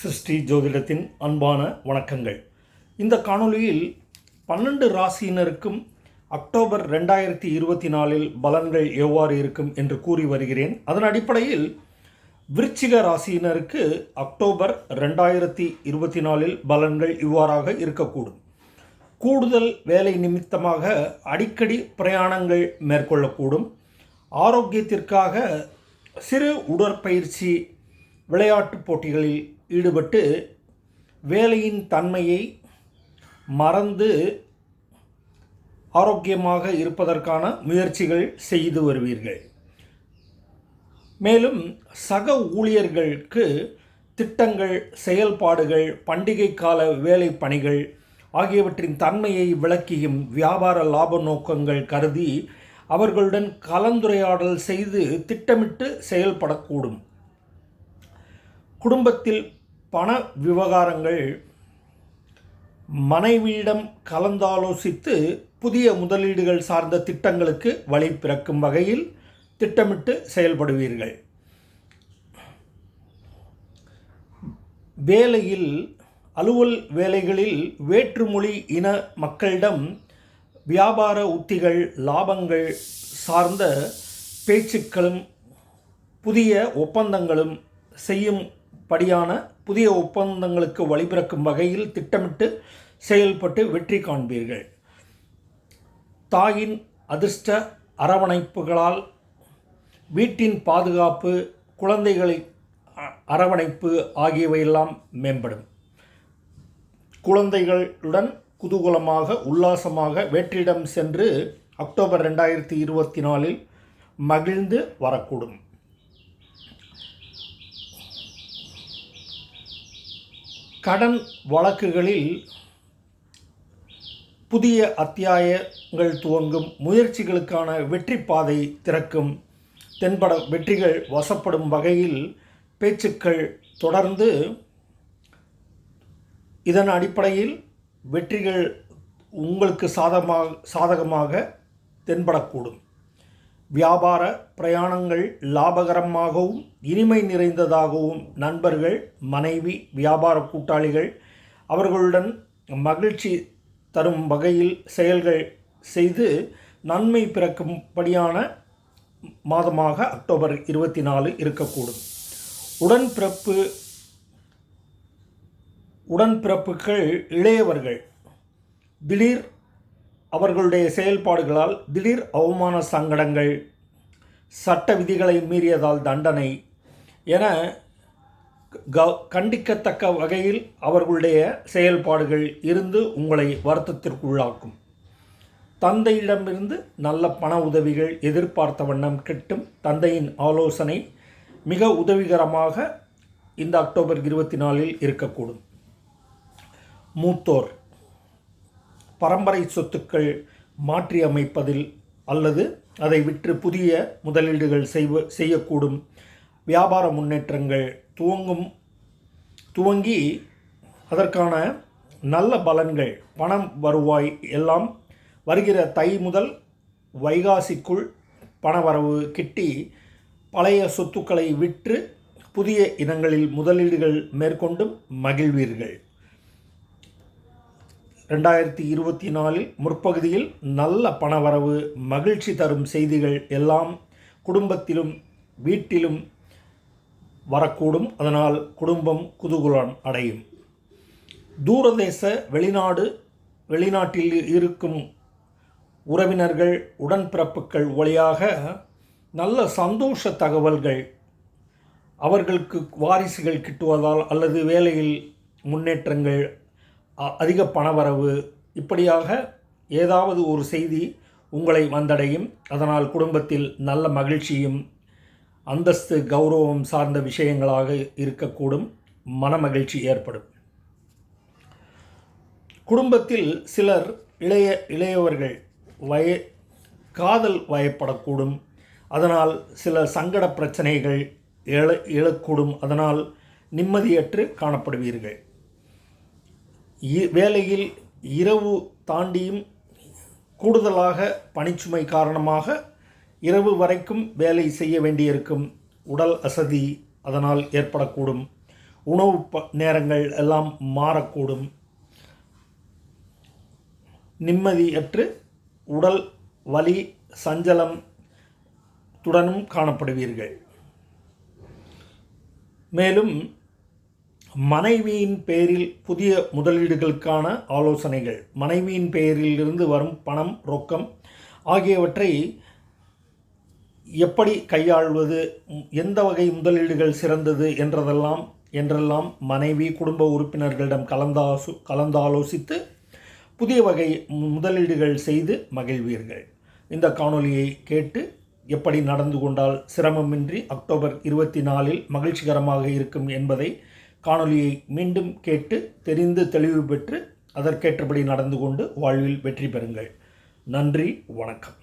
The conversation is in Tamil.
சிருஷ்டி ஜோதிடத்தின் அன்பான வணக்கங்கள். இந்த காணொளியில் பன்னெண்டு ராசியினருக்கும் அக்டோபர் ரெண்டாயிரத்தி இருபத்தி நாலில் பலன்கள் எவ்வாறு இருக்கும் என்று கூறி வருகிறேன். அதன் அடிப்படையில் விருச்சிக ராசியினருக்கு அக்டோபர் ரெண்டாயிரத்தி இருபத்தி நாலில் பலன்கள் இவ்வாறாக இருக்கக்கூடும். கூடுதல் வேலை நிமித்தமாக அடிக்கடி பிரயாணங்கள் மேற்கொள்ளக்கூடும். ஆரோக்கியத்திற்காக சிறு உடற்பயிற்சி விளையாட்டுப் போட்டிகளில் ஈடுபட்டு வேலையின் தன்மையை மறந்து ஆரோக்கியமாக இருப்பதற்கான முயற்சிகள் செய்து வருவீர்கள். மேலும் சக ஊழியர்களுக்கு திட்டங்கள் செயல்பாடுகள் பண்டிகை கால வேலை பணிகள் ஆகியவற்றின் தன்மையை விளக்கியும் வியாபார லாப நோக்கங்கள் கருதி அவர்களுடன் கலந்துரையாடல் செய்து திட்டமிட்டு செயல்படக்கூடும். குடும்பத்தில் பண விவகாரங்கள் மனைவியிடம் கலந்தாலோசித்து புதிய முதலீடுகள் சார்ந்த திட்டங்களுக்கு வழி பிறக்கும் வகையில் திட்டமிட்டு செயல்படுவீர்கள். வேலையில் அலுவல் வேலைகளில் வேற்றுமொழி இன மக்களிடம் வியாபார உத்திகள் லாபங்கள் சார்ந்த பேச்சுக்களும் புதிய ஒப்பந்தங்களும் செய்யும் படியான புதிய ஒப்பந்தங்களுக்கு வழிபிறக்கும் வகையில் திட்டமிட்டு செயல்பட்டு வெற்றி காண்பீர்கள். தாயின் அதிர்ஷ்ட அரவணைப்புகளால் வீட்டின் பாதுகாப்பு குழந்தைகளை அரவணைப்பு ஆகியவையெல்லாம் மேம்படும். குழந்தைகளுடன் குதூகலமாக உல்லாசமாக வெற்றிடம் சென்று அக்டோபர் ரெண்டாயிரத்தி இருபத்தி நாலில் மகிழ்ந்து வரக்கூடும். கடன் வழக்குகளில் புதிய அத்தியாயங்கள் துவங்கும். முயற்சிகளுக்கான வெற்றி பாதை திறக்கும். தென்பட வெற்றிகள் வசப்படும் வகையில் பேச்சுக்கள் தொடர்ந்து இதன் அடிப்படையில் வெற்றிகள் உங்களுக்கு சாதமாக சாதகமாக தென்படக்கூடும். வியாபார பிரயாணங்கள் லாபகரமாகவும் இனிமை நிறைந்ததாகவும் நண்பர்கள் மனைவி வியாபார கூட்டாளிகள் அவர்களுடன் மகிழ்ச்சி தரும் வகையில் செயல்கள் செய்து நன்மை பிறக்கும்படியான மாதமாக அக்டோபர் இருபத்தி நாலு இருக்கக்கூடும். உடன்பிறப்பு உடன்பிறப்புகள் இளையவர்கள். திடீர் அவர்களுடைய செயல்பாடுகளால் திடீர் அவமான சங்கடங்கள் சட்ட விதிகளை மீறியதால் தண்டனை என க கண்டிக்கத்தக்க வகையில் அவர்களுடைய செயல்பாடுகள் இருந்து உங்களை வருத்தத்திற்குள்ளாக்கும். தந்தையிடமிருந்து நல்ல பண உதவிகள் எதிர்பார்த்த வண்ணம் கிட்டும் தந்தையின் ஆலோசனை மிக உதவிகரமாக இந்த அக்டோபர் இருபத்தி நாலில் இருக்கக்கூடும். மூத்தோர் பரம்பரை சொத்துக்கள் மாற்றி அமைப்பதில் அல்லது அதை விற்று புதிய முதலீடுகள் செய்வ செய்யக்கூடும். வியாபார முன்னேற்றங்கள் துவங்கும் துவங்கி அதற்கான நல்ல பலன்கள் பணம் வருவாய் எல்லாம் வருகிற தை முதல் வைகாசிக்குள் பணவரவு கிட்டி பழைய சொத்துக்களை விற்று புதிய இனங்களில் முதலீடுகள் மேற்கொண்டும் மகிழ்வீர்கள். ரெண்டாயிரத்தி இருபத்தி நாலில் முற்பகுதியில் நல்ல பணவரவு மகிழ்ச்சி தரும் செய்திகள் எல்லாம் குடும்பத்திலும் வீட்டிலும் வரக்கூடும். அதனால் குடும்பம் குதூகுலம் அடையும். தூரதேச வெளிநாடு வெளிநாட்டில் இருக்கும் உறவினர்கள் உடன்பிறப்புகள் வழியாக நல்ல சந்தோஷ தகவல்கள் அவர்களுக்கு வாரிசுகள் கிட்டுவதால் அல்லது வேலையில் முன்னேற்றங்கள் அதிக பணவரவு. இப்படியாக ஏதாவது ஒரு செய்தி உங்களை வந்தடையும். அதனால் குடும்பத்தில் நல்ல மகிழ்ச்சியும் அந்தஸ்து கௌரவம் சார்ந்த விஷயங்களாக இருக்கக்கூடும். மனமகிழ்ச்சி ஏற்படும். குடும்பத்தில் சிலர் இளைய இளையவர்கள் வய காதல் வயப்படக்கூடும். அதனால் சில சங்கட பிரச்சனைகள் எழ எழக்கூடும். அதனால் நிம்மதியற்று காணப்படுவீர்கள். வேலையில் இரவு தாண்டியும் கூடுதலாக பணிச்சுமை காரணமாக இரவு வரைக்கும் வேலை செய்ய வேண்டியிருக்கும். உடல் அசதி அதனால் ஏற்படக்கூடும். உணவு ப நேரங்கள் எல்லாம் மாறக்கூடும். நிம்மதியற்று உடல் வலி சஞ்சலம் துடனும் காணப்படுவீர்கள். மேலும் மனைவியின் பெயரில் புதிய முதலீடுகளுக்கான ஆலோசனைகள். மனைவியின் பெயரிலிருந்து வரும் பணம் ரொக்கம் ஆகியவற்றை எப்படி கையாள்வது? எந்த வகை முதலீடுகள் சிறந்தது என்றதெல்லாம் என்றெல்லாம் மனைவி குடும்ப உறுப்பினர்களிடம் கலந்தாசு கலந்தாலோசித்து புதிய வகை மு- முதலீடுகள் செய்து மகிழ்வீர்கள். இந்த காணொலியை கேட்டு எப்படி நடந்து கொண்டால் சிரமமின்றி அக்டோபர் இருபத்தி நாலில் மகிழ்ச்சிகரமாக இருக்கும் என்பதை காணொளியை மீண்டும் கேட்டு தெரிந்து தெளிவு பெற்று அதற்கேற்றபடி நடந்து கொண்டு வாழ்வில் வெற்றி பெறுங்கள். நன்றி வணக்கம்.